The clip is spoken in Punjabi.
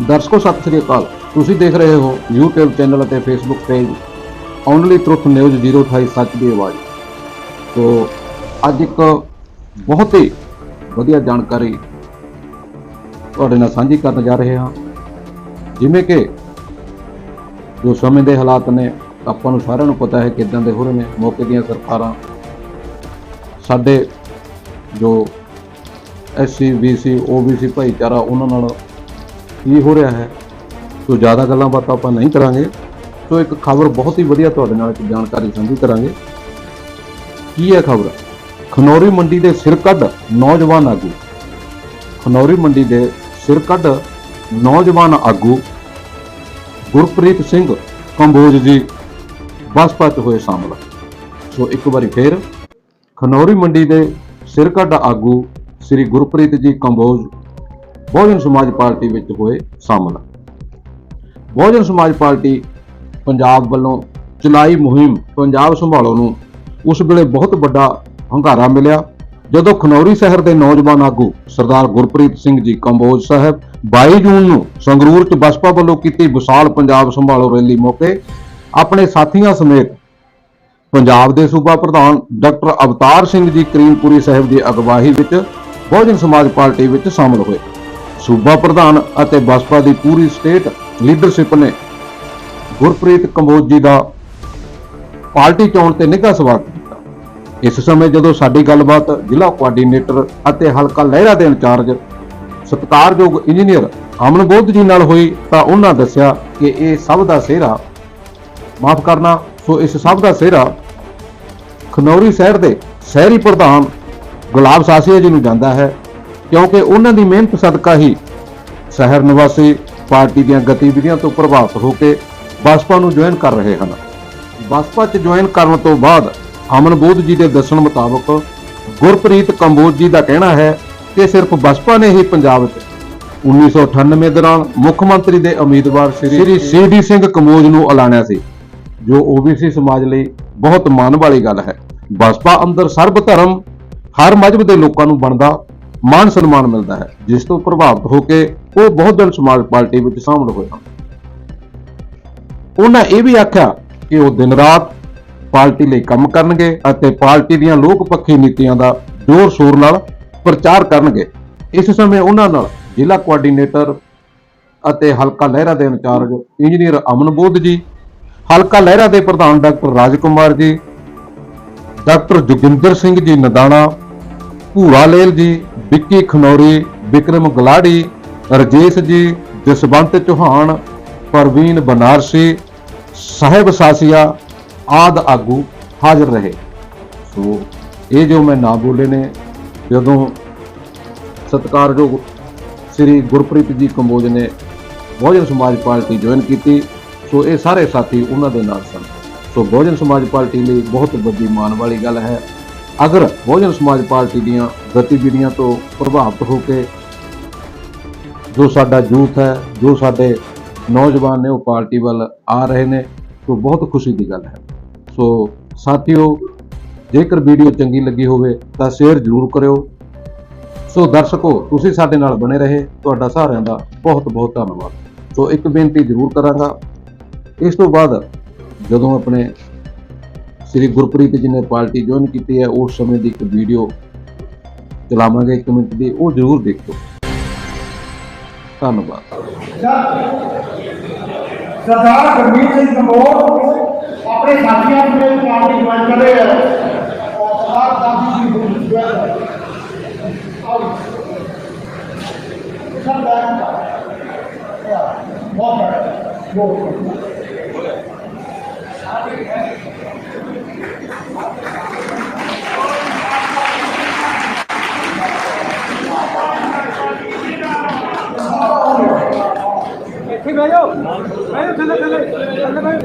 ਦਰਸ਼ਕੋ, ਸਤਿ ਸ੍ਰੀ ਅਕਾਲ। ਤੁਸੀਂ ਦੇਖ ਰਹੇ ਹੋ YouTube ਚੈਨਲ ਅਤੇ Facebook page only truth news 028 ਸੱਚ ਦੀ ਆਵਾਜ਼। ਤੋਂ ਅੱਜ ਇੱਕ ਬਹੁਤ ਹੀ ਵਧੀਆ ਜਾਣਕਾਰੀ ਤੁਹਾਡੇ ਨਾਲ ਸਾਂਝੀ ਕਰਨ ਜਾ ਰਹੇ ਹਾਂ। ਜਿਵੇਂ ਕਿ ਜੋ ਸਮੇਂ ਦੇ ਹਾਲਾਤ ਨੇ, ਆਪਾਂ ਨੂੰ ਸਾਰਿਆਂ ਨੂੰ ਪਤਾ ਹੈ ਕਿਦਾਂ ਦੇ ਹੋ ਰਹੇ ਨੇ ਮੌਕੇ ਦੀਆਂ ਸਰਕਾਰਾਂ। ਸਾਡੇ ਜੋ ਐਸਸੀ ਬੀਸੀ ਓਬੀਸੀ ਭਾਈਚਾਰਾ, ਉਹਨਾਂ ਨਾਲ ਕੀ ਹੋ ਰਿਹਾ ਹੈ? ਸੋ ਜ਼ਿਆਦਾ ਗੱਲਾਂ ਬਾਤਾਂ ਆਪਾਂ ਨਹੀਂ ਕਰਾਂਗੇ। ਸੋ ਇੱਕ ਖਬਰ ਬਹੁਤ ਹੀ ਵਧੀਆ ਤੁਹਾਡੇ ਨਾਲ ਇੱਕ ਜਾਣਕਾਰੀ ਸਾਂਝੀ ਕਰਾਂਗੇ। ਕੀ ਹੈ ਖਬਰ? ਖਨੌਰੀ ਮੰਡੀ ਦੇ ਸਿਰਕੱਢ ਨੌਜਵਾਨ ਆਗੂ। ਖਨੌਰੀ ਮੰਡੀ ਦੇ ਸਿਰਕੱਢ ਨੌਜਵਾਨ ਆਗੂ ਗੁਰਪ੍ਰੀਤ ਸਿੰਘ ਕੰਬੋਜ ਜੀ ਬਸਪਾ 'ਚ ਹੋਏ ਸ਼ਾਮਲ। ਸੋ ਇੱਕ ਵਾਰੀ ਫੇਰ ਖਨੌਰੀ ਮੰਡੀ ਦੇ ਸਿਰਕੱਢ ਆਗੂ ਸ੍ਰੀ ਗੁਰਪ੍ਰੀਤ ਜੀ ਕੰਬੋਜ ਬਹੁਜਨ ਸਮਾਜ ਪਾਰਟੀ ਵਿੱਚ ਹੋਏ ਸ਼ਾਮਲ ਬਹੁਜਨ ਸਮਾਜ ਪਾਰਟੀ ਪੰਜਾਬ ਵੱਲੋਂ ਚਲਾਈ ਮੁਹਿੰਮ ਪੰਜਾਬ ਸੰਭਾਲੋ ਨੂੰ ਉਸ ਵੇਲੇ ਬਹੁਤ ਵੱਡਾ ਹੰਗਾਰਾ ਮਿਲਿਆ, ਜਦੋਂ ਖਨੌਰੀ ਸ਼ਹਿਰ ਦੇ ਨੌਜਵਾਨ ਆਗੂ ਸਰਦਾਰ ਗੁਰਪ੍ਰੀਤ ਸਿੰਘ ਜੀ ਕੰਬੋਜ ਸਾਹਿਬ 22 ਜੂਨ ਨੂੰ ਸੰਗਰੂਰ 'ਚ ਬਸਪਾ ਵੱਲੋਂ ਕੀਤੀ ਵਿਸ਼ਾਲ ਪੰਜਾਬ ਸੰਭਾਲੋ ਰੈਲੀ ਮੌਕੇ ਆਪਣੇ ਸਾਥੀਆਂ ਸਮੇਤ ਪੰਜਾਬ ਦੇ ਸੂਬਾ ਪ੍ਰਧਾਨ ਡਾਕਟਰ ਅਵਤਾਰ ਸਿੰਘ ਜੀ ਕਰੀਮਪੁਰੀ ਸਾਹਿਬ ਦੀ ਅਗਵਾਈ ਵਿੱਚ ਬਹੁਜਨ ਸਮਾਜ ਪਾਰਟੀ ਵਿੱਚ ਸ਼ਾਮਲ ਹੋਏ। ਸੂਬਾ ਪ੍ਰਧਾਨ ਅਤੇ ਬਸਪਾ ਦੀ ਪੂਰੀ ਸਟੇਟ ਲੀਡਰਸ਼ਿਪ ਨੇ ਗੁਰਪ੍ਰੀਤ ਕੰਬੋਜ ਜੀ ਦਾ ਪਾਰਟੀ ਚੋਣ ਤੇ ਨਿੱਘਾ ਸਵਾਗਤ ਕੀਤਾ। ਇਸ ਸਮੇਂ ਜਦੋਂ ਸਾਡੀ ਗੱਲਬਾਤ ਜ਼ਿਲ੍ਹਾ ਕੋਆਰਡੀਨੇਟਰ ਅਤੇ ਹਲਕਾ ਲਹਿਰਾ ਦੇ ਇੰਚਾਰਜ ਸਤਿਕਾਰਯੋਗ ਇੰਜੀਨੀਅਰ ਅਮਨ ਬੋਧ ਜੀ ਨਾਲ ਹੋਈ ਤਾਂ ਉਹਨਾਂ ਦੱਸਿਆ ਕਿ ਇਹ ਸਭ ਦਾ ਸਿਹਰਾ ਮਾਫ ਕਰਨਾ, ਸੋ ਇਸ ਸਭ ਦਾ ਸਿਹਰਾ ਖਨੌਰੀ ਸ਼ਹਿਰ ਦੇ ਸ਼ਹਿਰੀ ਪ੍ਰਧਾਨ ਗੁਲਾਬ ਸਾਸੀਆ ਜੀ ਨੂੰ ਜਾਂਦਾ ਹੈ। ਕਿਉਂਕਿ ਉਹਨਾਂ ਦੀ ਮਿਹਨਤ ਸਦਕਾ ਹੀ ਸ਼ਹਿਰ ਨਿਵਾਸੀ ਪਾਰਟੀ ਦੀਆਂ ਗਤੀਵਿਧੀਆਂ ਤੋਂ ਪ੍ਰਭਾਵਿਤ ਹੋ ਕੇ ਬਸਪਾ ਨੂੰ ਜੁਆਇਨ ਕਰ ਰਹੇ ਹਨ। ਬਸਪਾ 'ਚ ਜੁਆਇਨ ਕਰਨ ਤੋਂ ਬਾਅਦ ਅਮਨ ਬੋਧ ਜੀ ਦੇ ਦੱਸਣ ਮੁਤਾਬਕ ਗੁਰਪ੍ਰੀਤ ਕੰਬੋਜ ਜੀ ਦਾ ਕਹਿਣਾ ਹੈ ਕਿ ਸਿਰਫ ਬਸਪਾ ਨੇ ਹੀ ਪੰਜਾਬ 'ਚ 1998 ਦੌਰਾਨ ਮੁੱਖ ਮੰਤਰੀ ਦੇ ਉਮੀਦਵਾਰ ਸ੍ਰੀ ਸੀਡੀ ਸਿੰਘ ਕੰਬੋਜ ਨੂੰ ਐਲਾਨਿਆ ਸੀ ਜੋ ਓਬੀਸੀ ਸਮਾਜ ਲਈ ਬਹੁਤ ਮਾਣ ਵਾਲੀ ਗੱਲ ਹੈ। ਬਸਪਾ ਅੰਦਰ ਸਰਬ ਧਰਮ ਹਰ ਮਜ਼ਹਬ ਦੇ ਲੋਕਾਂ ਨੂੰ ਬਣਦਾ ਮਾਣ ਸਨਮਾਨ ਮਿਲਦਾ ਹੈ, ਜਿਸ ਤੋਂ ਪ੍ਰਭਾਵਿਤ ਹੋ ਕੇ ਉਹ ਬਹੁਜਨ ਸਮਾਜ ਪਾਰਟੀ ਵਿੱਚ ਸ਼ਾਮਲ ਹੋਏ ਹਨ। ਉਹਨਾਂ ਇਹ ਵੀ ਆਖਿਆ ਕਿ ਉਹ ਦਿਨ ਰਾਤ ਪਾਰਟੀ ਲਈ ਕੰਮ ਕਰਨਗੇ ਅਤੇ ਪਾਰਟੀ ਦੀਆਂ ਲੋਕ ਪੱਖੀ ਨੀਤੀਆਂ ਦਾ ਜ਼ੋਰ ਸ਼ੋਰ ਨਾਲ ਪ੍ਰਚਾਰ ਕਰਨਗੇ। ਇਸ ਸਮੇਂ ਉਹਨਾਂ ਨਾਲ ਜ਼ਿਲ੍ਹਾ ਕੋਆਰਡੀਨੇਟਰ ਅਤੇ ਹਲਕਾ ਲਹਿਰਾ ਦੇ ਇੰਚਾਰਜ ਇੰਜੀਨੀਅਰ ਅਮਨ ਬੋਧ ਜੀ, ਹਲਕਾ ਲਹਿਰਾ ਦੇ ਪ੍ਰਧਾਨ ਡਾਕਟਰ ਰਾਜਕੁਮਾਰ ਜੀ, ਡਾਕਟਰ ਜੋਗਿੰਦਰ ਸਿੰਘ ਜੀ ਨਦਾਣਾ ਭੂਰਾ ਲੇਲ ਜੀ, ਵਿੱਕੀ ਖਨੌਰੀ, ਵਿਕਰਮ ਗਲਾੜੀ ਰਜੇਸ਼ ਜੀ, ਜਸਵੰਤ ਚੌਹਾਨ, ਪਰਵੀਨ ਬਨਾਰਸੀ, ਸਾਹਿਬ ਸਾਸੀਆ, ਆਦ ਆਗੂ ਹਾਜ਼ਰ ਰਹੇ। ਸੋ ਇਹ ਜੋ ਮੈਂ ਨਾ ਬੋਲੇ ਨੇ, ਜਦੋਂ ਸਤਿਕਾਰਯੋਗ ਸ੍ਰੀ ਗੁਰਪ੍ਰੀਤ ਜੀ ਕੰਬੋਜ ਨੇ ਬਹੁਜਨ ਸਮਾਜ ਪਾਰਟੀ ਜੁਆਇਨ ਕੀਤੀ, ਸੋ ਇਹ ਸਾਰੇ ਸਾਥੀ ਉਹਨਾਂ ਦੇ ਨਾਲ ਸਨ। ਸੋ ਬਹੁਜਨ ਸਮਾਜ ਪਾਰਟੀ ਲਈ ਬਹੁਤ ਵੱਡੀ ਮਾਣ ਵਾਲੀ ਗੱਲ ਹੈ। ਅਗਰ ਬਹੁਜਨ ਸਮਾਜ ਪਾਰਟੀ ਦੀਆਂ ਗਤੀਵਿਧੀਆਂ ਤੋਂ ਪ੍ਰਭਾਵਿਤ ਹੋ ਕੇ ਜੋ ਸਾਡਾ ਯੂਥ ਹੈ, ਜੋ ਸਾਡੇ ਨੌਜਵਾਨ ਨੇ ਉਹ ਪਾਰਟੀ ਵੱਲ ਆ ਰਹੇ ਨੇ, ਸੋ ਬਹੁਤ ਖੁਸ਼ੀ ਦੀ ਗੱਲ ਹੈ। ਸੋ ਸਾਥੀਓ, ਜੇਕਰ ਵੀਡੀਓ ਚੰਗੀ ਲੱਗੀ ਹੋਵੇ ਤਾਂ ਸ਼ੇਅਰ ਜ਼ਰੂਰ ਕਰਿਓ। ਸੋ ਦਰਸ਼ਕੋ, ਤੁਸੀਂ ਸਾਡੇ ਨਾਲ ਬਣੇ ਰਹੇ। ਤੁਹਾਡਾ ਸਾਰਿਆਂ ਦਾ ਬਹੁਤ ਬਹੁਤ ਧੰਨਵਾਦ। ਸੋ ਇੱਕ ਬੇਨਤੀ ਜ਼ਰੂਰ ਕਰਾਂਗਾ। ਇਸ ਤੋਂ ਬਾਅਦ ਜਦੋਂ ਆਪਣੇ ਸ੍ਰੀ ਗੁਰਪ੍ਰੀਤ ਜੀ ਨੇ ਪਾਰਟੀ ਜੁਆਇਨ ਕੀਤੀ ਹੈ, ਉਸ ਸਮੇਂ ਦੀ ਇੱਕ ਵੀਡੀਓ ਚਲਾਵਾਂਗੇ, ਇੱਕ ਮਿੰਟ ਦੀ, ਉਹ ਜ਼ਰੂਰ ਦੇਖਿਓ। ਧੰਨਵਾਦ। ਸਰਦਾਰ ਗੁਰਮੀਤ ਸਿੰਘ ਕੰਬੋਜ ਆਪਣੇ ਸਾਥੀਆਂ ਸਮੇਤ ਪਾਰਟੀ ਜੁਆਇਨ ਕਰ ਰਹੇ ਹੈ ਔਰ ਸਰਦਾਰ ਦਾਦੀ ਜੀ ਨੂੰ ਜੁਆਇਨ ਕਰ ਰਹੇ ਹੈ। ਆਓ। ਸਰਦਾਰ ਬਹੁਤ ਹੈ ਬਹੁਤ ঠিক ভাই ভাই ফেলে ফেলে ভাই